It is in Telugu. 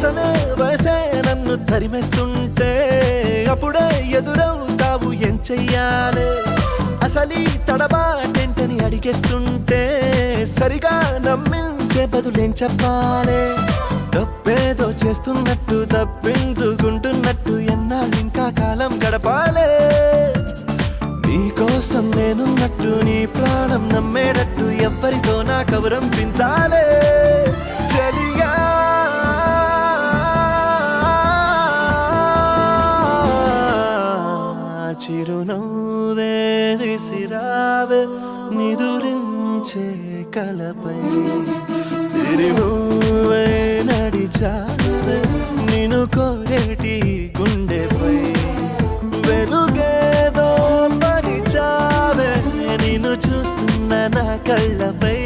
వాసనే వయసే నన్ను తరిమేస్తుంటే అప్పుడే ఎదురవుతావు ఏం చెయ్యాలి? అసలీ తడబాటేంటని అడిగేస్తుంటే సరిగా నమ్మించే బదులేం చెప్పాలి? తప్పేదో చేస్తున్నట్టు తప్పించుకుంటున్నట్టు ఎన్నాళ్ళు ఇంకా కాలం గడపాలే? నీకోసం నేనున్నట్టు నీ ప్రాణం నమ్మేటట్టు ఎవ్వరితో నా కవరం పించాలే నువ్వే విసిరావే నిదురించే కలపై. సిరి నువ్వే నడిచావే నిను కోరేటి గుండెపై. వెలుగేదో పరిచావే నిన్ను చూస్తున్న నా కళ్ళపై.